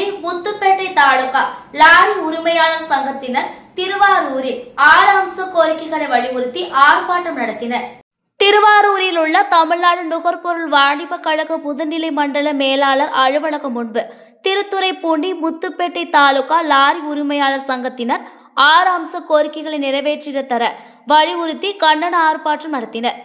Thiruthuraipoondi Muthupettai taluka lorry உரிமையாளர் சங்கத்தினர் திருவாரூரில் ஆறு அம்ச கோரிக்கைகளை வலியுறுத்தி ஆர்ப்பாட்டம் நடத்தினர். திருவாரூரில் உள்ள தமிழ்நாடு நுகர்பொருள் வாணிப கழக புதுநிலை மண்டல மேலாளர் அலுவலகம் முன்பு திருத்துறைப்பூண்டி முத்துப்பேட்டை தாலுகா லாரி உரிமையாளர் சங்கத்தினர் ஆறு அம்ச கோரிக்கைகளை நிறைவேற்றிட தர வலியுறுத்தி கண்டன ஆர்ப்பாட்டம் நடத்தினர்.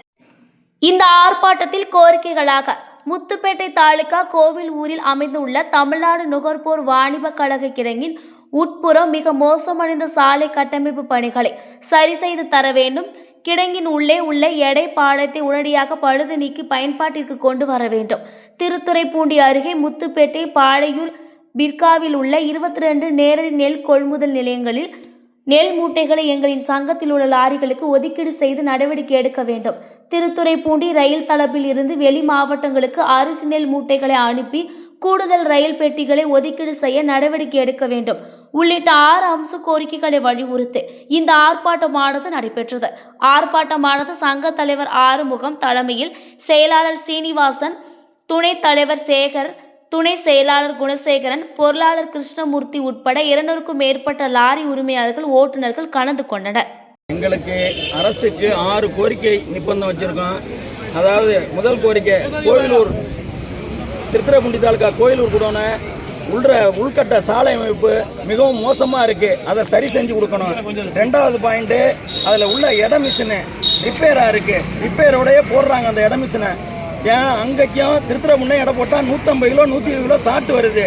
இந்த ஆர்ப்பாட்டத்தில் கோரிக்கைகளாக முத்துப்பேட்டை தாலுகா கோவில் ஊரில் அமைந்துள்ள தமிழ்நாடு நுகர்வோர் வாணிப கழக கிடங்கின் உட்புறம் மிக மோசமடைந்த சாலை கட்டமைப்பு பணிகளை சரி செய்து தர வேண்டும். கிடங்கின் உள்ளே உள்ள எடை பாலத்தை உடனடியாக பழுது நீக்கி பயன்பாட்டிற்கு கொண்டு வர வேண்டும். திருத்துறைப்பூண்டி அருகே முத்துப்பேட்டை பாளையூர் பிர்காவில் உள்ள இருபத்தி ரெண்டு நேரடி நெல் கொள்முதல் நிலையங்களில் நெல் மூட்டைகளை எங்களின் சங்கத்தில் உள்ள லாரிகளுக்கு ஒதுக்கீடு செய்து நடவடிக்கை எடுக்க வேண்டும். திருத்துறைப்பூண்டி ரயில் தளப்பில் இருந்து வெளி மாவட்டங்களுக்கு அரிசி நெல் மூட்டைகளை அனுப்பி கூடுதல் ரயில் பெட்டிகளை ஒதுக்கீடு செய்ய நடவடிக்கை எடுக்க வேண்டும். உள்ளிட்ட ஆறு அம்ச கோரிக்கைகளை வலியுறுத்தி இந்த ஆர்ப்பாட்டமானது நடைபெற்றது. ஆர்ப்பாட்டமானது சங்க தலைவர் ஆறுமுகம் தலைமையில் செயலாளர் சீனிவாசன் துணைத் தலைவர் சேகர் துணை செயலாளர் குணசேகரன் பொருளாளர் கிருஷ்ணமூர்த்தி உட்பட இருநூறுக்கும் மேற்பட்ட லாரி உரிமையாளர்கள் ஓட்டுநர்கள் கலந்து கொண்டனர். எங்களுக்கு அரசுக்கு ஆறு கோரிக்கை நிப்பந்தம் வச்சிருக்கோம். அதாவது முதல் கோரிக்கை கோயிலூர் திருத்துறைப்பூண்டி தாலுக்கா கோயிலூர் குடோன உள்ற உள்கட்ட சாலை அமைப்பு மிகவும் மோசமாக இருக்குது அதை சரி செஞ்சு கொடுக்கணும். ரெண்டாவது பாயிண்ட்டு அதில் உள்ள இட மிஷினு ரிப்பேராக இருக்குது ரிப்பேரோடையே போடுறாங்க அந்த இட மிஷினை. ஏன் அங்கேக்கும் திருத்துறைப்பூண்டி இடம் போட்டால் நூற்றம்பது கிலோ நூற்றி இருபது கிலோ சாட்டு வருது.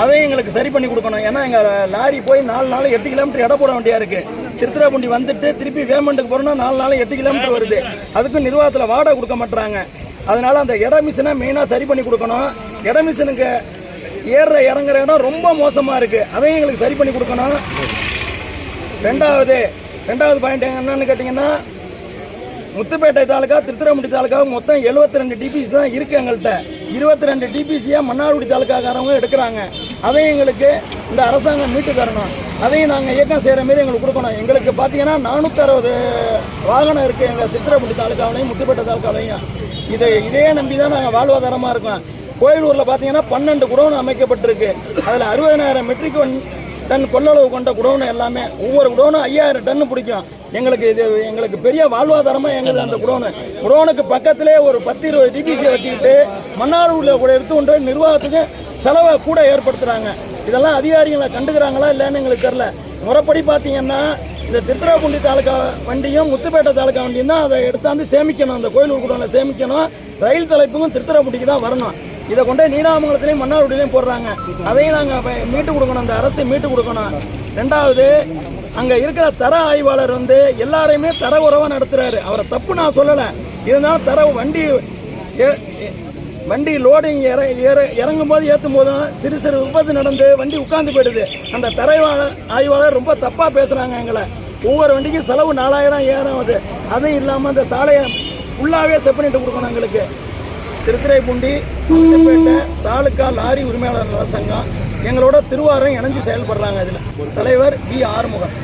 அதையும் எங்களுக்கு சரி பண்ணி கொடுக்கணும். ஏன்னா எங்கள் லாரி போய் நாலு நாள் எட்டு கிலோமீட்டர் இடம் போட வேண்டியா இருக்குது திருத்துறைப்பூண்டி வந்துட்டு திருப்பி வேமெண்ட்டுக்கு போகிறோம்னா நாலு நாள் எட்டு கிலோமீட்டர் வருது. அதுக்கும் நிர்வாகத்தில் வாடகை கொடுக்க மாட்டுறாங்க அதனால் அந்த இட மிஷினை மெயினாக சரி பண்ணி கொடுக்கணும். இட மிஷினுக்கு ஏறுற இறங்குற இடம் ரொம்ப மோசமாக இருக்குது அதையும் எங்களுக்கு சரி பண்ணி கொடுக்கணும். ரெண்டாவது ரெண்டாவது பாயிண்ட் என்னன்னு கேட்டிங்கன்னா முத்துப்பேட்டை தாலுக்கா திருத்துறைமுடி தாலுக்கா மொத்தம் 72 ரெண்டு டிபிசி தான் இருக்குது எங்கள்கிட்ட இருபத்தி ரெண்டு டிபிசியாக மன்னார்குடி தாலுக்காக்காரவங்க எடுக்கிறாங்க? அதையும் எங்களுக்கு இந்த அரசாங்கம் மீட்டு தரணும். அதையும் நாங்கள் இயக்கம் செய்கிற மாரி எங்களுக்கு கொடுக்கணும். எங்களுக்கு பார்த்தீங்கன்னா நானூற்றறுபது வாகனம் இருக்குது எங்கள் திருத்துறைமுடி தாலுக்காவிலையும் முத்துப்பேட்டை தாலுக்காவிலையும் இதை இதே நம்பி தான் நாங்கள் வாழ்வாதாரமாக இருக்கோம். கோயிலூரில் பார்த்தீங்கன்னா பன்னெண்டு குடோன் அமைக்கப்பட்டிருக்கு. அதில் அறுபதனாயிரம் மெட்ரிக் டன் கொள்ளளவு கொண்ட குடோனு எல்லாமே ஒவ்வொரு குடோனும் ஐயாயிரம் டன் பிடிக்கும். எங்களுக்கு இது எங்களுக்கு பெரிய வாழ்வாதாரமாக எங்களுக்கு அந்த குடோனு. குடோனுக்கு பக்கத்திலே ஒரு பத்து இருபது டிபிசியை வச்சுக்கிட்டு மன்னார்குடியில் கூட எடுத்து கொண்டு நிர்வாகத்துக்கு செலவை கூட ஏற்படுத்துகிறாங்க இதெல்லாம் அதிகாரிகளை கண்டுக்கிறாங்களா இல்லைன்னு எங்களுக்கு தெரில முறைப்படி பார்த்தீங்கன்னா இந்த திருத்துறாப்பூண்டி தாலுக்கா வண்டியும் முத்துப்பேட்டை தாலுக்கா வண்டியும் தான் அதை எடுத்தாந்து சேமிக்கணும். அந்த கோயிலூர் குடோனில் சேமிக்கணும். ரயில் தலைப்புக்கும் திருத்துறாப்பூண்டிக்கு தான் வரணும். இதை கொண்டு நீடாமங்கலத்திலையும் மன்னார்குடியிலையும் போடுறாங்க. அதையும் நாங்கள் மீட்டு கொடுக்கணும். அந்த அரசு மீட்டு கொடுக்கணும். ரெண்டாவது அங்கே இருக்கிற தர ஆய்வாளர் வந்து எல்லாரையுமே தர உறவாக நடத்துகிறாரு அவரை தப்பு நான் சொல்லலை. இருந்தாலும் தர வண்டி ஏ- வண்டி லோடிங் இற இற இறங்கும் போது ஏற்றும் போதும் சிறு சிறு விபத்து நடந்து வண்டி உட்காந்து போயிடுது. அந்த தரைவாளர் ஆய்வாளர் ரொம்ப தப்பாக பேசுகிறாங்க எங்களை. ஒவ்வொரு வண்டிக்கும் செலவு நாலாயிரம் ஏறாவது அதுவும் இல்லாமல் அந்த சாலையை ஃபுல்லாகவே செப்பனிட்டு கொடுக்கணும் எங்களுக்கு. திருத்துறைப்பூண்டி முத்துப்பேட்டை தாலுக்கா லாரி உரிமையாளர் நல சங்கம் எங்களோட திருவாரம் இணைஞ்சு செயல்படுறாங்க இதில். தலைவர் பி ஆறுமுகம்.